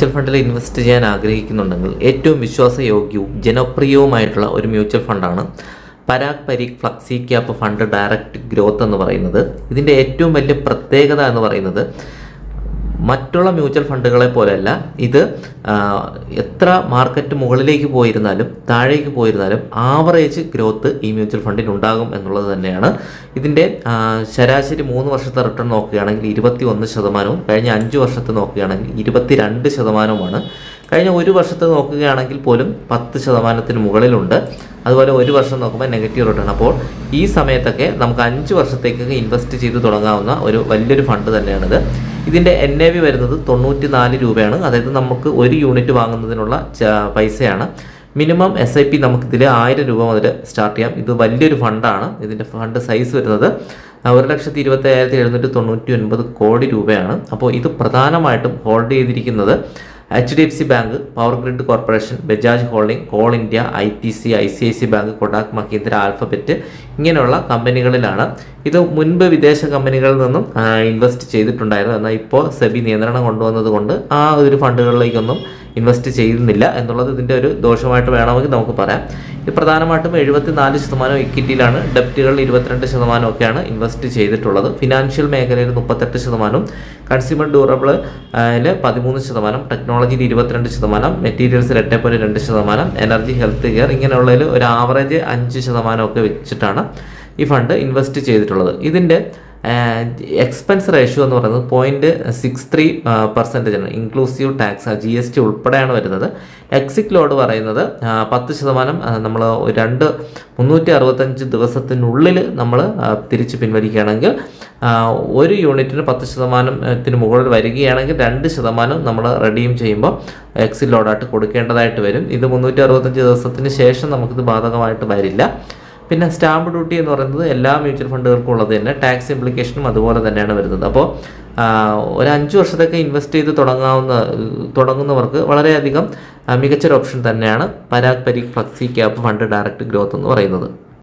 Mutual ഫണ്ടിൽ invest ചെയ്യാൻ ആഗ്രഹിക്കുന്നുണ്ടെങ്കിൽ ഏറ്റവും വിശ്വാസയോഗ്യവും ജനപ്രിയവുമായിട്ടുള്ള ഒരു mutual ഫണ്ടാണ് Parag Parikh flexi cap fund direct growth എന്ന് പറയുന്നത്. ഇതിന്റെ ഏറ്റവും വലിയ പ്രത്യേകത എന്ന് പറയുന്നത് മറ്റുള്ള മ്യൂച്വൽ ഫണ്ടുകളെ പോലെയല്ല. ഇത് എത്ര മാർക്കറ്റ് മുകളിലേക്ക് പോയിരുന്നാലും താഴേക്ക് പോയിരുന്നാലും ആവറേജ് ഗ്രോത്ത് ഈ മ്യൂച്വൽ ഫണ്ടിന് ഉണ്ടാകും എന്നുള്ളത് തന്നെയാണ്. ഇതിന്റെ ശരാശരി മൂന്ന് വർഷത്തെ റിട്ടേൺ നോക്കുകയാണെങ്കിൽ ഇരുപത്തി ഒന്ന് ശതമാനവും കഴിഞ്ഞ അഞ്ച് വർഷത്തെ നോക്കുകയാണെങ്കിൽ ഇരുപത്തി രണ്ട് ശതമാനവുമാണ്. കഴിഞ്ഞ ഒരു വർഷത്തെ നോക്കുകയാണെങ്കിൽ പോലും പത്ത് ശതമാനത്തിന് മുകളിലുണ്ട്. അതുപോലെ ഒരു വർഷം നോക്കുമ്പോൾ നെഗറ്റീവ് റിട്ടേൺ അപ്പോൾ ഈ സമയത്തൊക്കെ നമുക്ക് അഞ്ച് വർഷത്തേക്കൊക്കെ ഇൻവെസ്റ്റ് ചെയ്ത് തുടങ്ങാവുന്ന ഒരു വലിയൊരു ഫണ്ട് തന്നെയാണിത്. ഇതിന്റെ എൻ എ വി വരുന്നത് തൊണ്ണൂറ്റി നാല് രൂപയാണ്. അതായത് നമുക്ക് ഒരു യൂണിറ്റ് വാങ്ങുന്നതിനുള്ള പൈസയാണ്. മിനിമം എസ് ഐ പി നമുക്കിതിൽ ആയിരം രൂപ മുതൽ സ്റ്റാർട്ട് ചെയ്യാം. ഇത് വലിയൊരു ഫണ്ടാണ് ഇതിന്റെ ഫണ്ട് സൈസ് വരുന്നത് ഒരു ലക്ഷത്തി ഇരുപത്തി എഴുന്നൂറ്റി തൊണ്ണൂറ്റി ഒൻപത് കോടി രൂപയാണ്. അപ്പോൾ ഇത് പ്രധാനമായിട്ടും ഹോൾഡ് ചെയ്തിരിക്കുന്നത് H D F C bank power grid corporation Bajaj holding coal India I T C I C I C bank Kotak Mahindra Alphabet ഇങ്ങനെയുള്ള കമ്പനികളിലാണ്. ഇത് മുൻപ് വിദേശ കമ്പനികളിൽ നിന്നും ഇൻവെസ്റ്റ് ചെയ്തിട്ടുണ്ടായിരുന്നു എന്നാൽ ഇപ്പോൾ സെബി നിയന്ത്രണം കൊണ്ടുവന്നത് കൊണ്ട് ആ ഒരു ഫണ്ടുകളിലേക്കൊന്നും ഇൻവെസ്റ്റ് ചെയ്യുന്നില്ല എന്നുള്ളത് ഇതിന്റെ ഒരു ദോഷമായിട്ട് വേണമെങ്കിൽ നമുക്ക് പറയാം. പ്രധാനമായിട്ടും എഴുപത്തിനാല് ശതമാനം ഇക്വിറ്റിയിലാണ് ഡെപ്റ്റുകളിൽ ഇരുപത്തിരണ്ട് ശതമാനം ഒക്കെയാണ് ഇൻവെസ്റ്റ് ചെയ്തിട്ടുള്ളത്. ഫിനാൻഷ്യൽ മേഖലയിൽ മുപ്പത്തെട്ട് ശതമാനം. കൺസ്യൂമർ ഡ്യൂറബിൾ പതിമൂന്ന് ശതമാനം. ടെക്നോളജിയിൽ ഇരുപത്തിരണ്ട് ശതമാനം. മെറ്റീരിയൽസിൽ എട്ട് പോയിന്റ് രണ്ട് ശതമാനം. എനർജി ഹെൽത്ത് കെയർ ഇങ്ങനെയുള്ളതിൽ ഒരു ആവറേജ് അഞ്ച് ശതമാനം ഒക്കെ വെച്ചിട്ടാണ് ഈ ഫണ്ട് ഇൻവെസ്റ്റ് ചെയ്തിട്ടുള്ളത്. ഇതിന്റെ എക്സ്പെൻസ് റേഷ്യോ എന്ന് പറയുന്നത് പോയിന്റ് സിക്സ് ത്രീ പെർസെന്റേജ് ആണ്. Inclusive tax G S T ഉൾപ്പെടെയാണ് വരുന്നത്. എക്സിക് ലോഡ് പറയുന്നത് പത്ത് ശതമാനം നമ്മൾ രണ്ട് മുന്നൂറ്റി അറുപത്തഞ്ച് ദിവസത്തിനുള്ളിൽ നമ്മൾ തിരിച്ച് പിൻവലിക്കുകയാണെങ്കിൽ ഒരു യൂണിറ്റിന് പത്ത് ശതമാനത്തിന് മുകളിൽ വരികയാണെങ്കിൽ രണ്ട് ശതമാനം നമ്മൾ റെഡീം ചെയ്യുമ്പോൾ എക്സിറ്റ് ലോഡായിട്ട് കൊടുക്കേണ്ടതായിട്ട് വരും. ഇത് മുന്നൂറ്റി അറുപത്തഞ്ച് ദിവസത്തിന് ശേഷം നമുക്കിത് ബാധകമായിട്ട് വരില്ല. പിന്നെ സ്റ്റാമ്പ് ഡ്യൂട്ടി എന്ന് പറയുന്നത് എല്ലാ മ്യൂച്വൽ ഫണ്ടുകൾക്കും ഉള്ളത് തന്നെ. ടാക്സ് ഇംപ്ലിക്കേഷനും അതുപോലെ തന്നെയാണ് വരുന്നത്. അപ്പോൾ ഒരു അഞ്ച് വർഷത്തൊക്കെ ഇൻവെസ്റ്റ് ചെയ്ത് തുടങ്ങാവുന്ന തുടങ്ങുന്നവർക്ക് വളരെയധികം മികച്ചൊരു ഓപ്ഷൻ തന്നെയാണ് Parag Parikh flexi cap fund direct growth എന്ന് പറയുന്നത്.